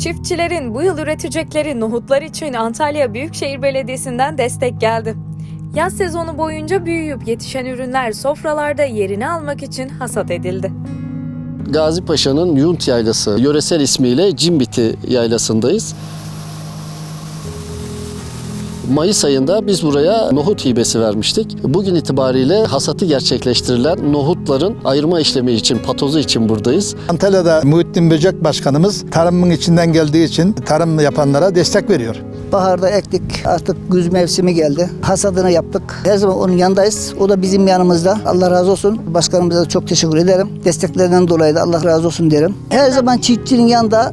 Çiftçilerin bu yıl üretecekleri nohutlar için Antalya Büyükşehir Belediyesi'nden destek geldi. Yaz sezonu boyunca büyüyüp yetişen ürünler sofralarda yerini almak için hasat edildi. Gazi Paşa'nın Yunt Yaylası yöresel ismiyle Cimbiti Yaylası'ndayız. Mayıs ayında biz buraya nohut hibesi vermiştik. Bugün itibariyle hasatı gerçekleştirilen nohutların ayırma işlemi için, patozu için buradayız. Antalya'da Muhittin Böcek Başkanımız tarımın içinden geldiği için tarım yapanlara destek veriyor. Baharda ektik. Artık güz mevsimi geldi. Hasadını yaptık. Her zaman onun yanındayız. O da bizim yanımızda. Allah razı olsun. Başkanımıza da çok teşekkür ederim. Desteklerinden dolayı da Allah razı olsun derim. Her zaman çiftçinin yanında